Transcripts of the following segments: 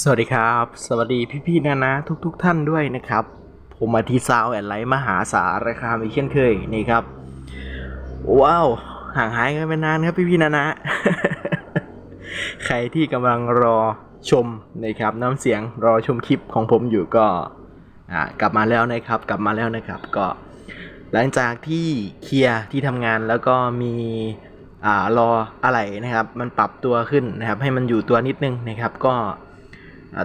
สวัสดีครับ สวัสดีพี่ๆนะนะทุกๆทท่านด้วยนะครับ ผมมาทีซาวแอนไลท์มหาสารคามอีกเช่นเคยนี่ครับ ว้าว ห่างหายกันไปนานครับพี่ๆนะนะ ใครที่กำลังรอชมนะครับน้ำเสียงรอชมคลิปของผมอยู่ก็อ่ากลับมาแล้วนะครับ กลับมาแล้วนะครับ ก็หลังจากที่เคลียร์ที่ทำงานแล้วก็มีอ่ารออะไรนะครับ มันปรับตัวขึ้นนะครับ ให้มันอยู่ตัวนิดนึงนะครับ ก็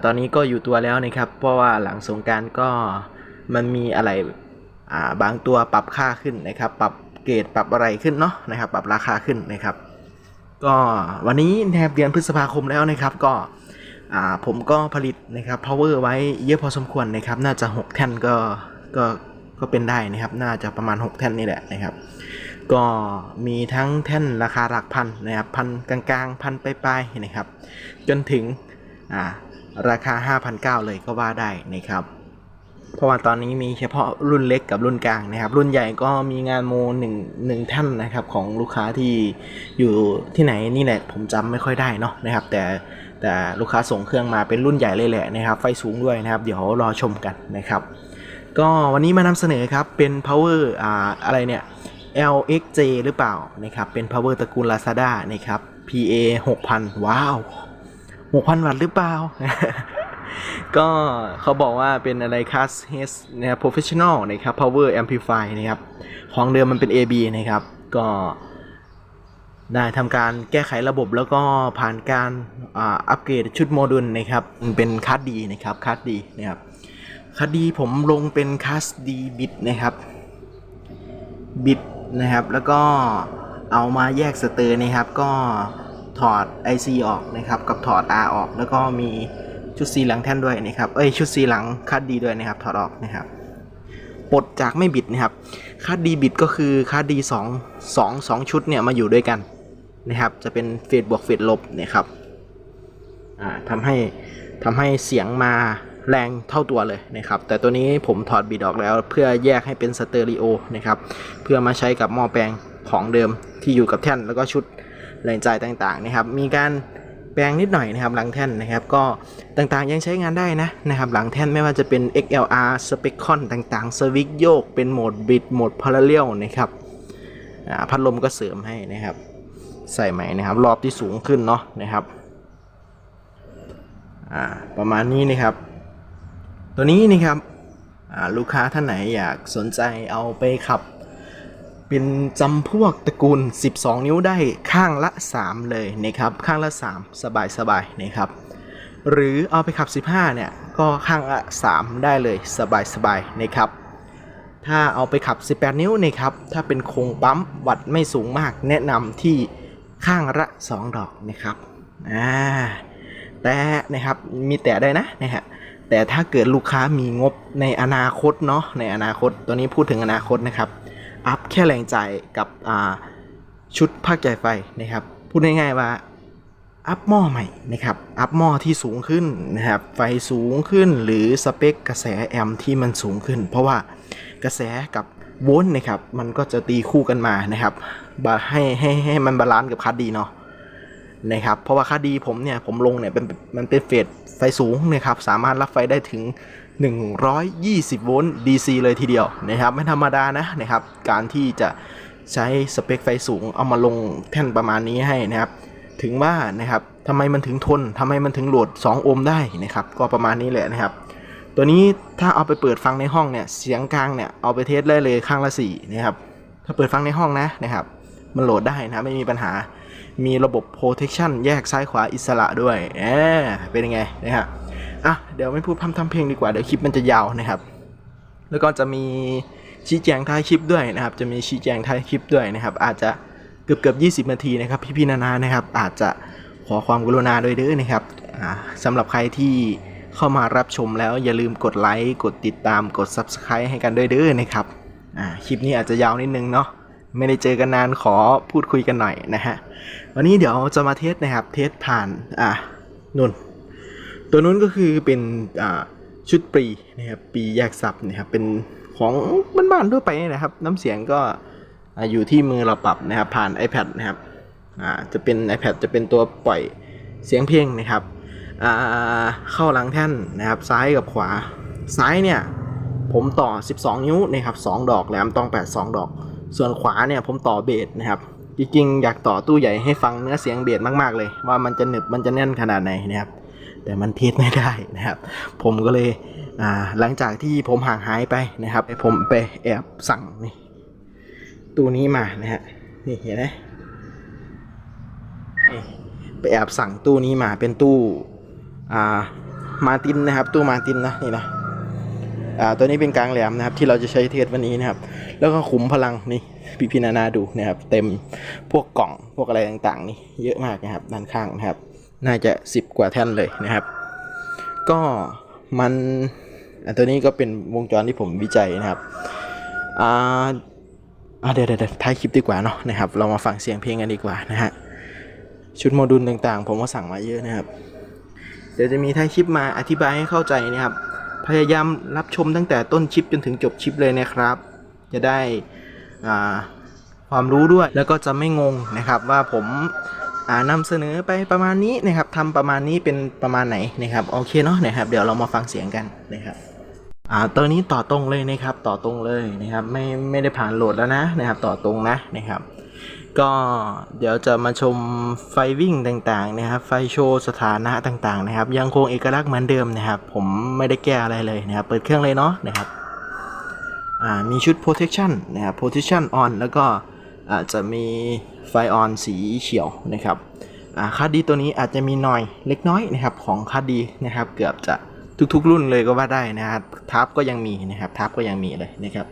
ตอนนี้ก็อยู่ตัวแล้วนะครับ เพราะว่าหลังสงการก็มันมีอะไรอ่าบางตัวปรับค่าขึ้นนะครับ ปรับเกรดปรับอะไรขึ้นเนาะนะครับ ปรับราคาขึ้นนะครับ ก็วันนี้นะครับเดือนพฤษภาคมแล้วนะครับ ก็อ่าผมก็ผลิตนะครับ power ไว้เยอะพอสมควรนะครับ น่าจะ 6 แท่นก็ก็ก็เป็นได้นะครับ น่าจะประมาณ 6 แท่นนี่แหละนะครับ ก็มีทั้งแท่นราคาหลักพันนะครับ พันกลางๆ พันปลายๆนะครับ จนถึงอ่า ราคา 5,900 เลยก็ว่าได้นะครับ เพราะว่าตอนนี้มีเฉพาะรุ่นเล็กกับรุ่นกลางนะครับ รุ่นใหญ่ก็มีงานโมหนึ่งหนึ่งท่านนะครับ ของลูกค้าที่อยู่ที่ไหนนี่แหละผมจำไม่ค่อยได้เนาะนะครับ แต่แต่ลูกค้าส่งเครื่องมาเป็นรุ่นใหญ่เลยแหละนะครับ ไฟสูงด้วยนะครับ เดี๋ยวรอชมกันนะครับ ก็วันนี้มานำเสนอครับเป็น power อ่าอะไรเนี่ย LXJ หรือเปล่านะครับเป็น power ตระกูล Lazada นะครับ PA 6000 ว้าว 6,000วัตต์หรือเปล่า ก็เขาบอกว่าเป็นอะไร Class H นะครับ Professional นะครับ Power Amplify นะครับ ของเดิมมันเป็น AB นะครับ ก็ได้ทำการแก้ไขระบบแล้วก็ผ่านการอัปเกรดชุดโมดูลนะครับมันเป็นคัสดีนะครับคัสดีนะครับคัสดีผมลงเป็นคัสดีบิตนะครับบิดนะครับ แล้วก็เอามาแยกสเตอร์นะครับ ก็ ถอด IC ออกนะครับกับถอด R ออก แล้วก็มีชุด C หลังแท่นด้วยนะครับเอ้ยชุด C หลังคัดดีด้วยนะครับถอดออกนะครับปลดจากไม่บิดนะครับคัดดีบิดก็คือคัดดีสองสองสองชุดเนี่ยมาอยู่ด้วยกันนะครับ จะเป็นเฟดบวกเฟดลบนะครับอ่าทำให้ทำให้เสียงมาแรงเท่าตัวเลยนะครับ แต่ตัวนี้ผมถอดบิดออกแล้ว เพื่อแยกให้เป็นสเตอริโอนะครับ เพื่อมาใช้กับหม้อแปลงของเดิมที่อยู่กับแท่นแล้วก็ชุด แรงจ่ายต่างๆนะครับ มีการแปลงนิดหน่อยนะครับหลังแท่นนะครับ ก็ต่างๆยังใช้งานได้นะนะครับ หลังแท่นไม่ว่าจะเป็น XLR Specon ต่างๆสวิตช์โยกเป็นโหมดบิดโหมดพาราเรลนะครับพัดลมก็เสริมให้นะครับ ใส่ใหม่นะครับ รอบที่สูงขึ้นเนาะนะครับประมาณนี้นะครับ ตัวนี้นะครับลูกค้าท่านไหนอยากสนใจเอาไปขับ เป็นจำพวกตระกูล 12 นิ้วได้ข้างละ 3 เลยนะครับ ข้างละ 3 สบายสบายๆนะครับ หรือเอาไปขับ 15 เนี่ย ก็ข้างละ 3 ได้เลยสบายสบายๆนะครับ ถ้าเอาไปขับ 18 นิ้วนะครับ ถ้าเป็นโครงปั๊มวัดไม่สูงมากแนะนำที่ข้างละ 2 ดอกนะครับอ่าแต่นะครับมีแต่ได้นะนะฮะแต่ถ้าเกิดลูกค้ามีงบในอนาคตเนาะในอนาคตตัวนี้พูดถึงอนาคตนะครับ อัพแค่แรงจ่ายกับชุดภาคจ่ายไฟนะครับ พูดง่ายๆว่าอัพหม้อใหม่นะครับ อัพหม้อที่สูงขึ้นนะครับ ไฟสูงขึ้นหรือสเปคกระแสแอมที่มันสูงขึ้น เพราะว่ากระแสกับโวลต์นะครับ มันก็จะตีคู่กันมานะครับบาให้ให้ให้มันบาลานซ์กับคัดดีเนาะนะครับ เพราะว่าค่าดีผมเนี่ยผมลงเนี่ยเป็นมันเป็นเฟสไฟสูงนะครับ สามารถรับไฟได้ถึง 120 โวลต์ DC เลยทีเดียวนะครับ ไม่ธรรมดานะนะครับ การที่จะใช้สเปคไฟสูงเอามาลงแท่นประมาณนี้ให้นะครับ ถึงว่านะครับทำไมมันถึงทนทำไมมันถึงโหลด 2 โอห์มได้นะครับ ก็ประมาณนี้แหละนะครับ ตัวนี้ถ้าเอาไปเปิดฟังในห้องเนี่ย เสียงกลางเนี่ยเอาไปเทสได้เลยข้างละ4นะครับ ถ้าเปิดฟังในห้องนะนะครับ มันโหลดได้นะไม่มีปัญหา มีระบบ protection แยกซ้ายขวาอิสระด้วยแอเป็นยังไงนะฮะ อะเดี๋ยวไม่พูดพร่ำทำเพลงดีกว่าเดี๋ยวคลิปมันจะยาวนะครับ แล้วก็จะมีชี้แจงท้ายคลิปด้วยนะครับ จะมีชี้แจงท้ายคลิปด้วยนะครับ อาจจะเกือบเกือบ20นาทีนะครับ พี่ๆนานานะครับ อาจจะขอความกรุณาด้วยเด้อนะครับอ่าสำหรับใครที่เข้ามารับชมแล้วอย่าลืมกดไลค์กดติดตามกด Subscribe ให้กันด้วยเด้อนะครับคลิปนี้อาจจะยาวนิดนึงเนาะไม่ได้เจอกันนานขอพูดคุยกันหน่อยนะฮะวันนี้เดี๋ยวจะมาเทสนะครับเทสผ่านอะนุ่น ตัวนู้นก็คือเป็นชุดปรีนะครับปีแยกสับนะครับเป็นของบ้านๆทั่วไปนะครับ น้ำเสียงก็ออยู่ที่มือเราปรับนะครับผ่าน iPad นะครับจะเป็น iPad จะเป็นตัวปล่อยเสียงเพลงนะครับเข้าหลังแท่นนะครับซ้ายกับขวาซ้ายเนี่ยผมต่อ 12 นิ้วนะครับ2ดอกแหลมตอง 8 2 ดอก ส่วนขวาเนี่ยผมต่อเบสนะครับจริงๆอยากต่อตู้ใหญ่ให้ฟังเนื้อเสียงเบสมากๆเลย ว่ามันจะหนึบมันจะแน่นขนาดไหนนะครับ แต่มันเทสไม่ได้นะครับ ผมก็เลยหลังจากที่ผมห่างหายไปนะครับผมไปแอบสั่งนี่ตู้นี้มานะฮะนี่เห็นไหมไปแอบสั่งตู้นี้มาเป็นตู้อ่ามาตินนะครับ ตู้มาตินนะนี่นะอ่าตัวนี้เป็นกลางแหลมนะครับ ที่เราจะใช้เทสวันนี้นะครับ แล้วก็ขุมพลังนี่พี่พี่นานาดูนะครับ เต็มพวกกล่องพวกอะไรต่างๆ นี่เยอะมากนะครับด้านข้างนะครับ น่าจะ 10 กว่าแท่นเลยนะครับ ก็มันอันตัวนี้ก็เป็นวงจรที่ผมวิจัยนะครับอ่าเดี๋ยวเดี๋ยวท้ายคลิปดีกว่าเนาะนะครับ เรามาฟังเสียงเพลงกันดีกว่านะฮะชุดโมดูลต่างๆ ผมก็สั่งมาเยอะนะครับ เดี๋ยวจะมีท้ายคลิปมาอธิบายให้เข้าใจนะครับ พยายามรับชมตั้งแต่ต้นคลิปจนถึงจบคลิปเลยนะครับ จะได้ความรู้ด้วยแล้วก็จะไม่งงนะครับว่าผม นำเสนอไปประมาณนี้นะครับทำประมาณนี้เป็นประมาณไหนนะครับโอเคเนาะนะครับ เดี๋ยวเรามาฟังเสียงกันนะครับอ่าตัวนี้ต่อตรงเลยนะครับ ต่อตรงเลยนะครับ ไม่ไม่ได้ผ่านโหลดแล้วนะนะครับ ต่อตรงนะนะครับ ก็เดี๋ยวจะมาชมไฟวิ่งต่างๆนะครับ ไฟโชว์สถานะต่างๆนะครับ ยังคงเอกลักษณ์เหมือนเดิมนะครับ ผมไม่ได้แก้อะไรเลยนะครับ เปิดเครื่องเลยเนาะนะครับอ่ามีชุด protection นะครับ protection on แล้วก็อาจจะมี ไฟออนสีเขียวนะครับอ่าดีตัวนี้อาจจะมีหน่อยเล็กน้อยนะครับของคัดดีนะครับ เกือบจะทุกๆ รุ่นเลยก็ว่าได้นะครับทับก็ยังมีนะครับทับก็ยังมีเลยนะครับ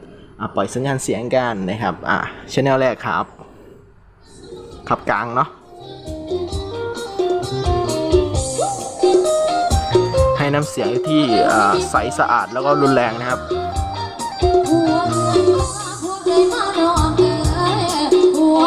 ปล่อยสัญญาณเสียงกันนะครับอ่าชแนลแรกครับขับกลางเนาะให้น้ำเสียงที่ใสสะอาดแล้วก็รุนแรงนะครับหัว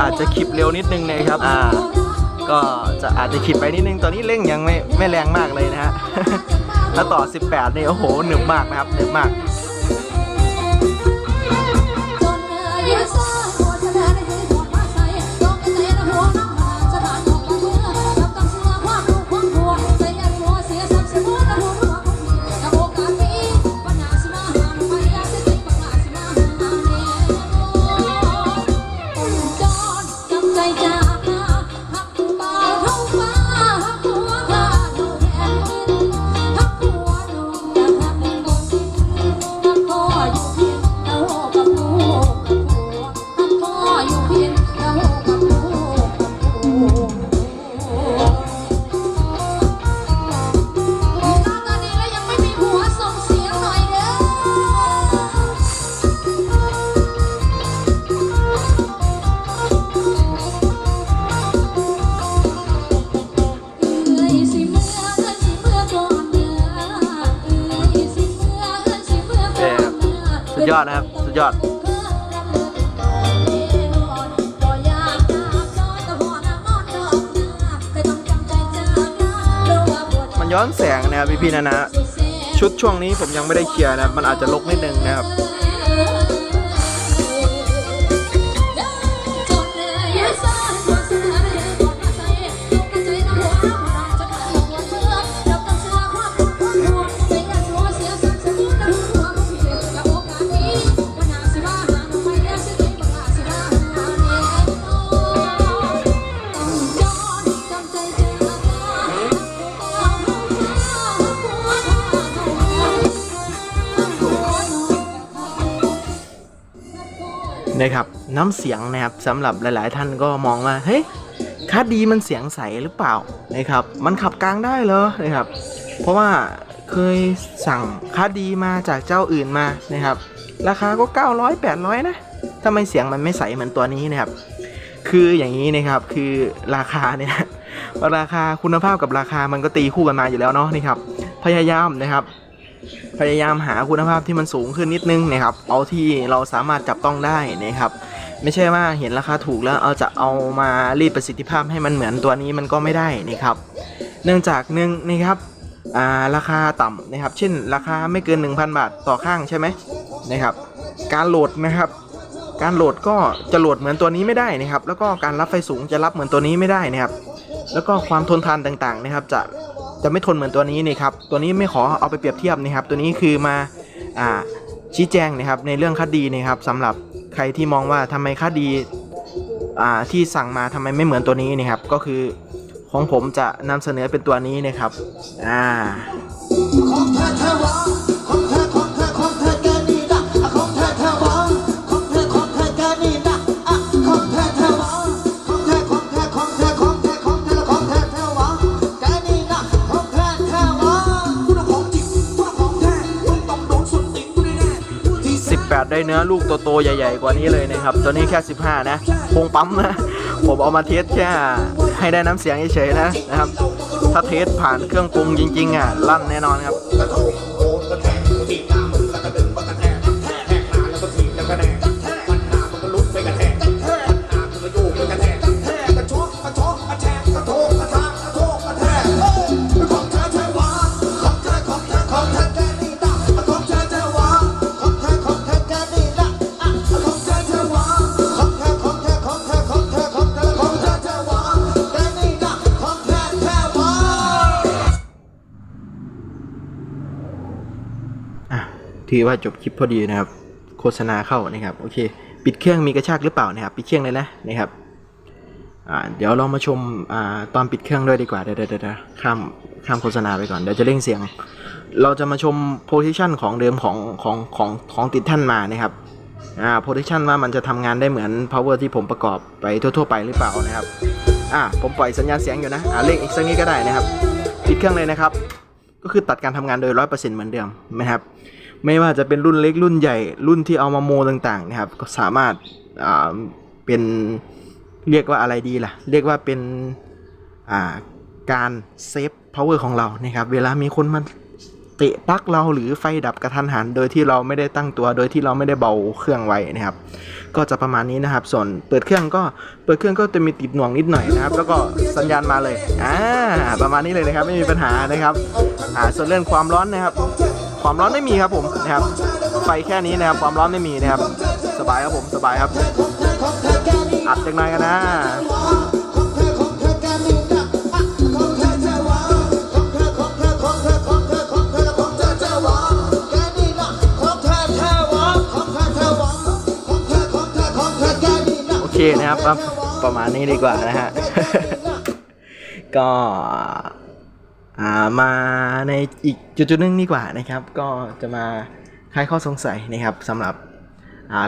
อาจจะคลิปเร็วนิดนึงนะครับอ่าก็จะอาจจะคลิปไปนิดนึงตอนนี้เร่งยังไม่ไม่แรงมากเลยนะฮะถ้าต่อ 18นี่โอ้โหหนึบมากนะครับหนึบมาก อดนะครับ สุดยอดบ่อยากตามจอยแต่บ่น่ะมอนดอกนาแต่ต้องจำใจจากนาเพราะว่าปวดมันย้อนแสงนะครับพี่พี่ๆนะนะชุดช่วงนี้ผมยังไม่ได้เคลียร์นะมันอาจจะลกนิดนึงนะครับ นะครับน้ำเสียงนะครับสำหรับหลาย ๆ ท่านก็มองว่าเฮ้ยคาดีมันเสียงใสหรือเปล่านะครับ มันขับกลางได้เหรอนะครับ เพราะว่าเคยสั่งคาดีมาจากเจ้าอื่นมานะครับ ราคาก็ 900 800 นะทำไมเสียงมันไม่ใสเหมือนตัวนี้นะครับ คืออย่างนี้นะครับคือราคาเนี่ยราคาคุณภาพกับราคามันก็ตีคู่กันมาอยู่แล้วเนาะนี่ครับพยายามนะครับ พยายามหาคุณภาพที่มันสูงขึ้นนิดนึงนะครับ เอาที่เราสามารถจับต้องได้นะครับ ไม่ใช่ว่าเห็นราคาถูกแล้วเอาจะเอามารีดประสิทธิภาพให้มันเหมือนตัวนี้มันก็ไม่ได้นะครับ เนื่องจากหนึ่งนะครับาราคาต่ำนะครับ เช่น ราคาไม่เกิน 1,000 บาทต่อข้างใช่ไหมนะครับ การโหลดนะครับการโหลดก็จะโหลดเหมือนตัวนี้ไม่ได้นะครับ แล้วก็การรับไฟสูงจะรับเหมือนตัวนี้ไม่ได้นะครับ แล้วก็ความทนทานต่างๆนะครับ จะ จะไม่ทนเหมือนตัวนี้นี่ครับตัวนี้ไม่ขอเอาไปเปรียบเทียบนะครับ ตัวนี้คือมาอ่าชี้แจงนะครับในเรื่องคดีนะครับสำหรับใครที่มองว่าทำไมคดีอ่าที่สั่งมาทำไมไม่เหมือนตัวนี้นะครับ ก็คือของผมจะนำเสนอเป็นตัวนี้นะครับอ่า เนื้อลูกโตๆใหญ่ ๆ กว่านี้เลยนะครับ ตัวนี้แค่ 15 นะคงปั๊มนะ ผมเอามาเทสแค่ให้ได้น้ำเสียงเฉยๆนะนะครับ ถ้าเทสผ่านเครื่องปรุงจริงๆอะลั่นแน่นอนครับ ถือว่าจบคลิปพอดีนะครับ โฆษณาเข้านะครับ โอเค ปิดเครื่องมีกระชากหรือเปล่านะครับ ปิดเครื่องเลยนะนะครับเดี๋ยวเรามาชมอตอนปิดเครื่องด้วยดีกว่า เดี๋ยวเดี๋ยวเดี๋ยวข้ามข้ามโฆษณาไปก่อน เดี๋ยวจะเร่งเสียง เราจะมาชมโพซิชันของเดิมของของของของติดท่านมานะครับอ่าโพซิชันว่ามันจะทำงานได้เหมือน power ที่ผมประกอบไปทั่ว ๆ ไปหรือเปล่านะครับอ่าผมปล่อยสัญญาณเสียงอยู่นะอ่าเร่งอีกสักนิดก็ได้นะครับ ปิดเครื่องเลยนะครับ ก็คือตัดการทำงานโดย 100%เหมือนเดิมนะครับ ไม่ว่าจะเป็นรุ่นเล็กรุ่นใหญ่รุ่นที่เอามาโมต่างๆนะครับ ก็สามารถเป็นเรียกว่าอะไรดีล่ะ เรียกว่าเป็นการเซฟพาวเวอร์ของเรานะครับ เวลามีคนมา เตะปลั๊กเราหรือไฟดับกระทันหัน โดยที่เราไม่ได้ตั้งตัว โดยที่เราไม่ได้เบาเครื่องไว้นะครับ ก็จะประมาณนี้นะครับ ส่วนเปิดเครื่องก็เปิดเครื่องก็จะมีติดหน่วงนิดหน่อยนะครับ แล้วก็สัญญาณมาเลยอ่าประมาณนี้เลยนะครับ ไม่มีปัญหานะครับอ่าส่วนเรื่องความร้อนนะครับ ความร้อนไม่มีครับผมนะครับ ไฟแค่นี้นะครับ ความร้อนไม่มีนะครับ สบายครับผมสบายครับอัดจังหนกันนะ นะครับประมาณนี้ดีกว่านะฮะ ก็มาในอีกจุดจุดๆหนึงดีกว่านะครับ ก็จะมาคลายข้อสงสัยนะครับสำหรับ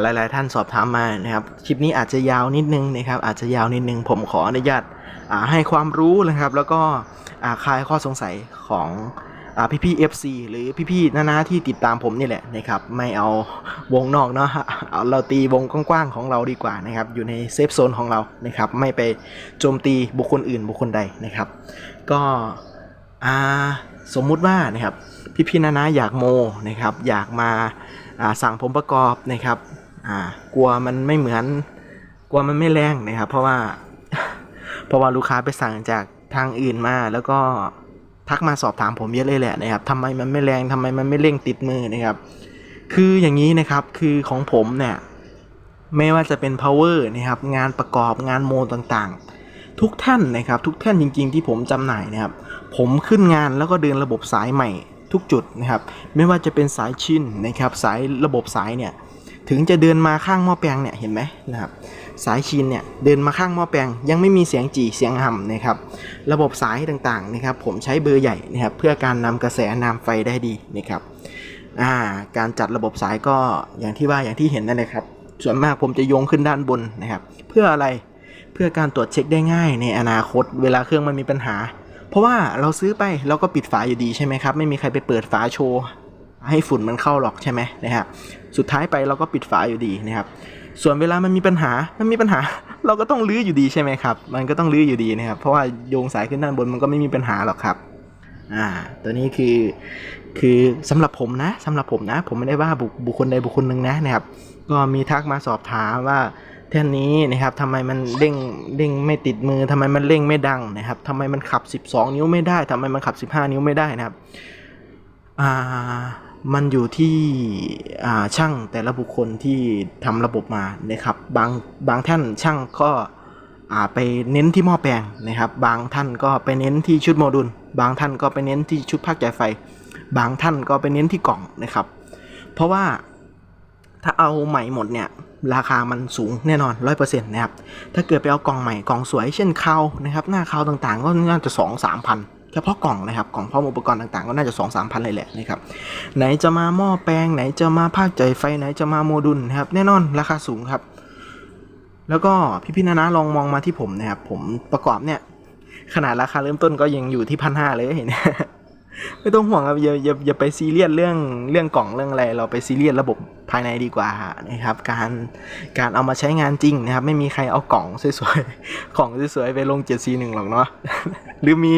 หลาย ๆ ท่านสอบถามมานะครับ คลิปนี้อาจจะยาวนิดนึงนะครับ อาจจะยาวนิดนึง ผมขออนุญาตให้ความรู้นะครับ แล้วก็คลายข้อสงสัยของ่าพี่ๆ FC หรือพี่ๆนานาที่ติดตามผมนี่แหละนะครับไม่เอาวงนอกเนาะเอาเราตีวงกว้างๆของเราดีกว่านะครับอยู่ในเซฟโซนของเรานะครับไม่ไปโจมตีบุคคลอื่นบุคคลใดนะครับ ก็อ่าสมมุติว่านะครับพี่พี่ๆนานาอยากโมนะครับอยากมาอ่าสั่งผมประกอบนะครับอ่ากลัวมันไม่เหมือนกลัวมันไม่แรงนะครับ เพราะว่าเพราะว่าลูกค้าไปสั่งจากทางอื่นมาแล้วก็ ทักมาสอบถามผมเยอะเลยแหละนะครับทำไมมันไม่แรงทำไมมันไม่เร่งติดมือนะครับ คืออย่างนี้นะครับคือของผมเนี่ยไม่ว่าจะเป็น power นะครับงานประกอบงานโมต่างๆ ทุกท่านนะครับ ทุกท่านจริง ๆ ที่ผมจำหน่ายนะครับ ผมขึ้นงานแล้วก็เดินระบบสายใหม่ทุกจุดนะครับไม่ว่าจะเป็นสายชินนะครับสายระบบสายเนี่ยถึงจะเดินมาข้างหม้อแปลงเนี่ยเห็นไหมนะครับ สายชินเนี่ยเดินมาข้างหม้อแปลง ยังไม่มีเสียงจี่เสียงห่ำนะครับระบบสายต่างๆนะครับผมใช้เบอร์ใหญ่นะครับเพื่อการนำกระแสนำไฟได้ดีนะครับาการจัดระบบสายก็อย่างที่ว่าอย่างที่เห็นนั่นเลยครับส่วนมากผมจะโยงขึ้นด้านบนนะครับเพื่ออะไรเพื่อการตรวจเช็คได้ง่ายในอนาคตเวลาเครื่องมันมีปัญหา เพราะว่าเราซื้อไปเราก็ปิดฝาอยู่ดีใช่ไหมครับไม่มีใครไปเปิดฝาโชว์ให้ฝุ่นมันเข้าหรอกใช่ไหมนะครับสุดท้ายไปเราก็ปิดฝาอยู่ดีนะครับ ส่วนเวลามันมีปัญหา มันมีปัญหา เราก็ต้องลื้ออยู่ดีใช่ไหมครับ มันก็ต้องลื้ออยู่ดีนะครับ เพราะว่าโยงสายขึ้นด้านบนมันก็ไม่มีปัญหาหรอกครับ อ่า ตัวนี้คือ คือสำหรับผมนะสำหรับผมนะ ผมไม่ได้ว่าบุคบุคคลใดบุคคลหนึ่งนะนะครับ ก็มีทักมาสอบถามว่าแท่นนี้นะครับทำไมมันเด้งเด้งไม่ติดมือทำไมมันเร่งไม่ดังนะครับทำไมมันขับ 12 นิ้วไม่ได้ทำไมมันขับ 15 นิ้วไม่ได้นะครับ อ่า มันอยู่ที่ช่างแต่ละบุคคลที่ทำระบบมานะครับ บางบางท่านช่างก็ไปเน้นที่หม้อแปลงนะครับ บางท่านก็ไปเน้นที่ชุดโมดูล บางท่านก็ไปเน้นที่ชุดภาคจ่ายไฟ บางท่านก็ไปเน้นที่กล่องนะครับ เพราะว่าถ้าเอาใหม่หมดเนี่ยราคามันสูงแน่นอนร้อยเปอร์เซ็นต์นะครับ ถ้าเกิดไปเอากล่องใหม่กล่องสวยเช่นคาวนะครับ หน้าคาวต่างๆ ก็น่าจะสองสามพัน เฉพาะกล่องนะครับกล่องพร้อมอุปกรณ์ต่างๆ ก็น่าจะสองสามพันเลยแหละนะครับไหนจะมาหม้อแปลงไหนจะมาภาคจ่ายไฟไหนจะมาโมดูลนะครับแน่นอนราคาสูงครับ แล้วก็พี่ๆนะนะลองมองมาที่ผมนะครับผมประกอบเนี่ยขนาดราคาเริ่มต้นก็ยังอยู่ที่พันห้าเลยเห็น ไม่ต้องห่วงครับอย่าอย่าอย่าไปซีเรียสเรื่องเรื่องกล่องเรื่องอะไร เราไปซีเรียสระบบภายในดีกว่านะครับ การการเอามาใช้งานจริงนะครับ ไม่มีใครเอากล่องสวยๆกล่องสวยๆไปลง741หรอกเนาะหรือมี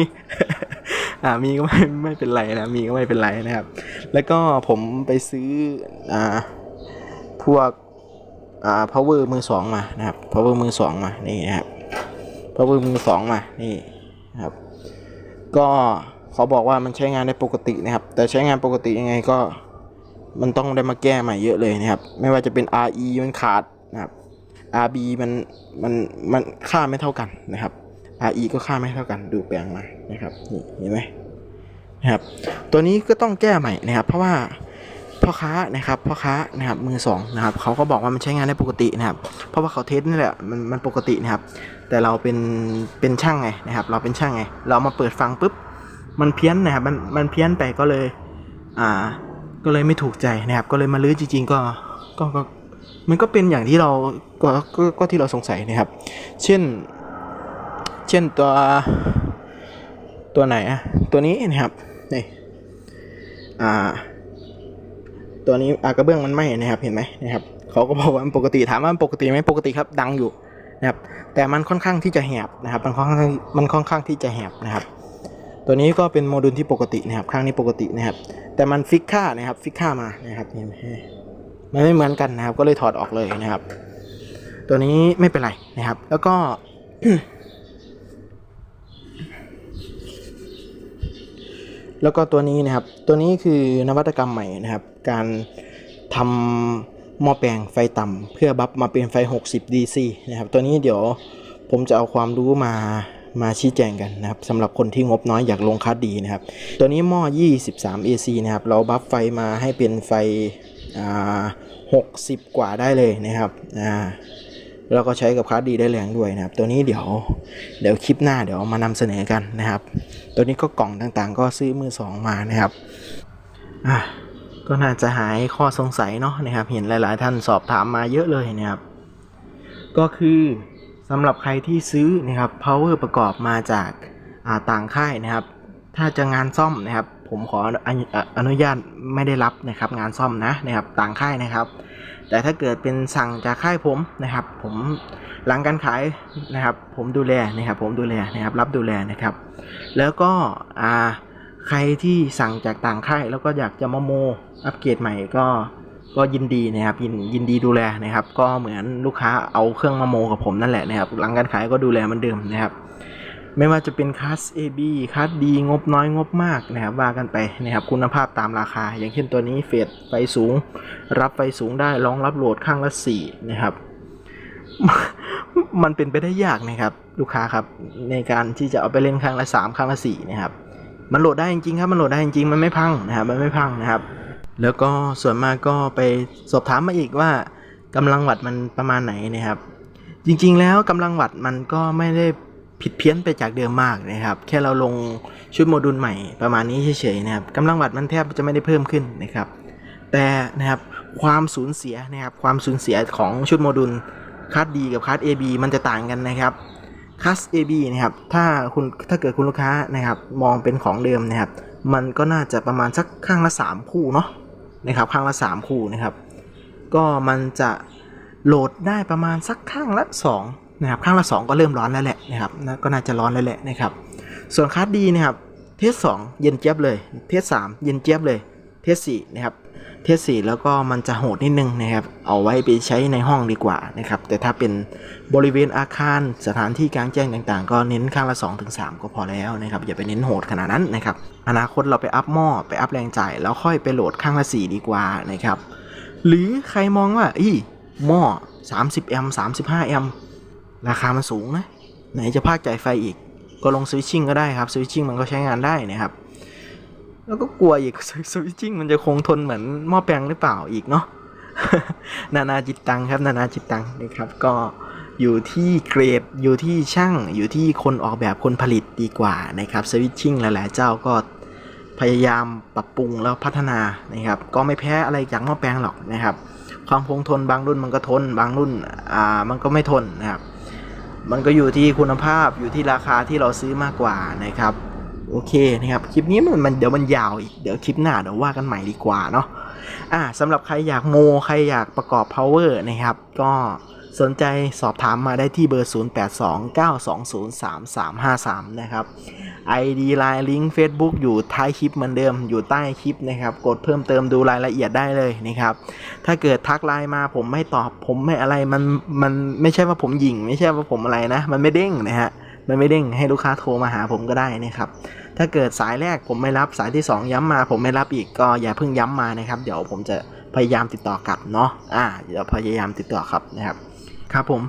อ่ามีก็ไม่ไม่เป็นไรนะมีก็ไม่เป็นไรนะครับ แล้วก็ผมไปซื้ออ่าพวกอ่า power มือสองมานะครับ power มือสองมานี่นะครับ power มือสองมานี่นะครับ ก็ เขาบอกว่ามันใช้งานได้ปกตินะครับ แต่ใช้งานปกติยังไงก็มันต้องได้มาแก้ใหม่เยอะเลยนะครับ ไม่ว่าจะเป็น RE มันขาดนะครับ RB มันมันมันค่าไม่เท่ากันนะครับ RE ก็ค่าไม่เท่ากันดูแปลงมานะครับนี่เห็นไหมนะครับ ตัวนี้ก็ต้องแก้ใหม่นะครับ เพราะว่าพ่อค้านะครับพ่อค้านะครับมือสองนะครับเขาก็บอกว่ามันใช้งานได้ปกตินะครับ เพราะว่าเขาเทสนี่แหละมันมันปกตินะครับ แต่เราเป็นเป็นช่างไงนะครับ เราเป็นช่างไง เรามาเปิดฟังปุ๊บ มันเพี้ยนนะครับมันมันเพี้ยนไปก็เลย อ่า ก็เลยไม่ถูกใจนะครับ ก็เลยมาลื้อจริง ๆ ก็ก็ก็มันก็เป็นอย่างที่เราก็ก็ก็ที่เราสงสัยนะครับ เช่น เช่นตัวตัวไหนอะตัวนี้นะครับนี่อ่า ตัวนี้อากระเบื้องมันไหมนะครับเห็นไหมนะครับเขาก็บอกว่ามันปกติถามว่ามันปกติไหมปกติครับ ดังอยู่นะครับ แต่มันค่อนข้างที่จะแหบนะครับ มันค่อนข้างมันค่อนข้างที่จะแหบนะครับ ตัวนี้ก็เป็นโมดูลที่ปกตินะครับ ข้างนี้ปกตินะครับ แต่มันฟิกค่านะครับ ฟิกค่ามานะครับนไหมมันไม่เหมือนกันนะครับ ก็เลยถอดออกเลยนะครับ ตัวนี้ไม่เป็นไรนะครับ แล้วก็ แล้วก็ตัวนี้นะครับ ตัวนี้คือนวัตกรรมใหม่นะครับ การทำหม้อแปลงไฟต่ำเพื่อบัฟมาเป็นไฟ 60 DC นะครับ ตัวนี้เดี๋ยวผมจะเอาความรู้มา มาชี้แจงกันนะครับสำหรับคนที่งบน้อยอยากลงคัสดีนะครับ ตัวนี้หม้อ 23 AC นะครับ เราบัฟไฟมาให้เป็นไฟอ่า60 กว่าได้เลยนะครับอ่าแล้วก็ใช้กับคัสดีได้แรงด้วยนะครับ ตัวนี้เดี๋ยวเดี๋ยวคลิปหน้าเดี๋ยวมานำเสนอกันนะครับ ตัวนี้ก็กล่องต่างๆ ก็ซื้อมือสองมานะครับอะก็น่าจะหายข้อสงสัยเนาะนะครับ เห็นหลาย ๆ ท่านสอบถามมาเยอะเลยนะครับ ก็คือ สำหรับใครที่ซื้อนะครับ power ประกอบมาจากาต่างค่ายนะครับ ถ้าจะงานซ่อมนะครับ ผมขออนุญาตไม่ได้รับนะครับ งานซ่อมนะนะครับ ต่างค่ายนะครับ แต่ถ้าเกิดเป็นสั่งจากค่ายผมนะครับ ผมหลังการขายนะครับ ผมดูแลนะครับ ผมดูแลนะครับ รับดูแลนะครับ แล้วก็ใครที่สั่งจากต่างค่ายแล้วก็อยากจะมาโมอัปเกรดใหม่ก็ ก็ยินดีนะครับยินยินดีดูแลนะครับ ก็เหมือนลูกค้าเอาเครื่องมาโมกับผมนั่นแหละนะครับ หลังการขายก็ดูแลมือนเดิมนะครับ ไม่ว่าจะเป็นคัส AB คัสดีงบน้อยงบมากนะครับว่ากันไปนะครับคุณภาพตามราคา อย่างเช่นตัวนี้เฟดไฟสูง รับไฟสูงได้รองรับโหลดข้างละ4นะครับมันเป็นไปได้ยากนะครับ ลูกค้าครับในการที่จะเอาไปเล่นข้างละ3ข้างละ4นะครับ มันโหลดได้จริงๆครับมันโหลดได้จริงๆมันไม่พังนะครับมันไม่พังนะครับ แล้วก็ส่วนมากก็ไปสอบถามมาอีกว่ากำลังวัตต์มันประมาณไหนนะครับ จริงๆแล้วกำลังวัตต์มันก็ไม่ได้ผิดเพี้ยนไปจากเดิมมากนะครับ แค่เราลงชุดโมดูลใหม่ประมาณนี้เฉยๆนะครับกำลังวัตต์มันแทบจะไม่ได้เพิ่มขึ้นนะครับ แต่นะครับความสูญเสียนะครับความสูญเสียของชุดโมดูลคัสดีกับคัส AB มันจะต่างกันนะครับคัส AB นะครับถ้าคุณถ้าเกิดคุณลูกค้านะครับมองเป็นของเดิมนะครับ มันก็น่าจะประมาณสักข้างละ 3 คู่เนาะ นะครับข้างละ 3 คู่นะครับ ก็มันจะโหลดได้ประมาณสักข้างละ2นะครับข้างละ 2 ก็เริ่มร้อนแล้วแหละนะครับนะก็น่าจะร้อนแล้วแหละนะครับ ส่วนคาร์ดดีนะครับเทส2เย็นเจี๊ยบเลย เทส3เย็นเจี๊ยบเลย เทส4นะครับ เทส4แล้วก็มันจะโหดนิดนึงนะครับ เอาไว้ไปใช้ในห้องดีกว่านะครับ แต่ถ้าเป็นบริเวณอาคารสถานที่กลางแจ้งต่างๆ ก็เน้นข้างละ 2-3 ก็พอแล้วนะครับ อย่าไปเน้นโหดขนาดนั้นนะครับ อนาคตเราไปอัพหม้อไปอัพแรงจ่าย แล้วค่อยไปโหลดข้างละ 4 ดีกว่านะครับ หรือใครมองว่าอีหม้อ 30 แอมป์35 แอมป์ราคามันสูงนะ ไหนจะภาคจ่ายไฟอีก ก็ลงสวิตชิ่งก็ได้ครับสวิตชิ่งมันก็ใช้งานได้นะครับ แล้วก็กลัวอีกสวิตชิ่งมันจะคงทนเหมือนหม้อแปลงหรือเปล่าอีกเนาะนานาจิตตังครับ นานาจิตตังนะครับ ก็อยู่ที่เกรดอยู่ที่ช่างอยู่ที่คนออกแบบคนผลิตดีกว่านะครับสวิตชิ่งหลายๆเจ้าก็พยายามปรับปรุงแล้วพัฒนานะครับ ก็ไม่แพ้อะไรจากหม้อแปลงหรอกนะครับ ความคงทนบางรุ่นมันก็ทน บางรุ่นอ่ามันก็ไม่ทนนะครับ มันก็อยู่ที่คุณภาพอยู่ที่ราคาที่เราซื้อมากกว่านะครับ โอเคนะครับ คลิปนี้มันมันเดี๋ยวมันยาวอีก เดี๋ยวคลิปหน้าเดี๋ยวว่ากันใหม่ดีกว่าเนาะ อ่าสำหรับใครอยากโม ใครอยากประกอบ power นะครับ ก็สนใจสอบถามมาได้ที่เบอร์ 0829203353 นะครับ ID Line Link Facebook อยู่ท้ายคลิปเหมือนเดิม อยู่ใต้คลิปนะครับ กดเพิ่มเติมดูรายละเอียดได้เลยนะครับ ถ้าเกิดทักไลน์มาผมไม่ตอบผมไม่อะไรมันมันไม่ใช่ว่าผมหยิงไม่ใช่ว่าผมอะไรนะ มันไม่เด้งนะฮะ มันไม่เด้งให้ลูกค้าโทรมาหาผมก็ได้นะครับ ถ้าเกิดสายแรกผมไม่รับสายที่ 2 ย้ำมา ผมไม่รับอีกก็อย่าเพิ่งย้ำมานะครับ เดี๋ยวผมจะพยายามติดต่อกลับเนาะอ่าเดี๋ยวพยายามติดต่อครับนะครับ ครับผม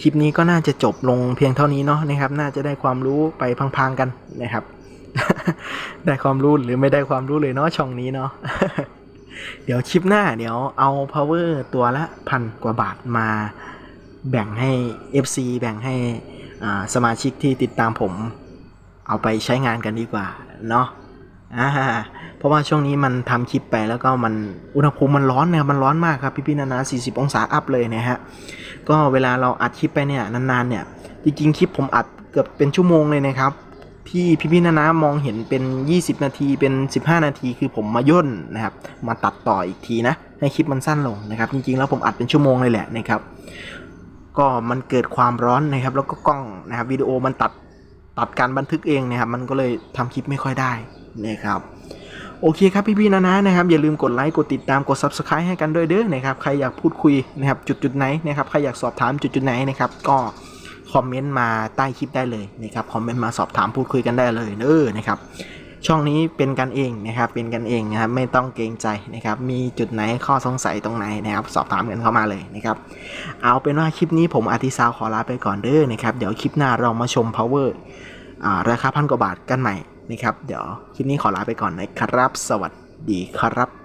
คลิปนี้ก็น่าจะจบลงเพียงเท่านี้เนาะนะครับ น่าจะได้ความรู้ไปพังๆกันนะครับ ได้ความรู้หรือไม่ได้ความรู้เลยเนาะช่องนี้เนาะเดี๋ยวคลิปหน้าเดี๋ยวเอา power ตัวละพันกว่าบาทมาแบ่งให้ FC แบ่งให้ สมาชิกที่ติดตามผม เอาไปใช้งานกันดีกว่าเนาะเพราะว่าช่วงนี้มันทำคลิปไปแล้วก็มันอุณหภูมิมันร้อนนะครับมันร้อนมากครับพี่ๆนานา40 องศาอัพเลยนะฮะก็เวลาเราอัดคลิปไปเนี่ยนานๆเนี่ยจริงๆคลิปผมอัดเกือบเป็นชั่วโมงเลยนะครับที่พี่ๆนานามองเห็นเป็น 20 นาทีเป็น 15 นาทีคือผมมาย่นนะครับ มาตัดต่ออีกทีนะ ให้คลิปมันสั้นลงนะครับ จริงๆแล้วผมอัดเป็นชั่วโมงเลยแหละนะครับ ก็มันเกิดความร้อนนะครับ แล้วก็กล้องนะครับวิดีโอมันตัดตัดการบันทึกเองนะครับ มันก็เลยทำคลิปไม่ค่อยได้นะครับโอเคครับพี่ๆนะนะนะครับอย่าลืมกดไลค์กดติดตามกด subscribe ให้กันด้วยเด้อนะครับใครอยากพูดคุยนะครับจุดจุดๆไหนนะครับใครอยากสอบถามจุดจุดๆไหนนะครับก็คอมเมนต์มาใต้คลิปได้เลยนะครับคอมเมนต์มาสอบถามพูดคุยกันได้เลยเด้อนะครับ ช่องนี้เป็นกันเองนะครับ เป็นกันเองนะครับ ไม่ต้องเกรงใจนะครับ มีจุดไหนข้อสงสัยตรงไหนนะครับ สอบถามกันเข้ามาเลยนะครับ เอาเป็นว่าคลิปนี้ผมอาทิซาวขอลาไปก่อนเด้อนะครับ เดี๋ยวคลิปหน้าเรามาชม power าราคาพันกว่าบาทกันใหม่นะครับ เดี๋ยวคลิปนี้ขอลาไปก่อนนะครับ สวัสดีครับ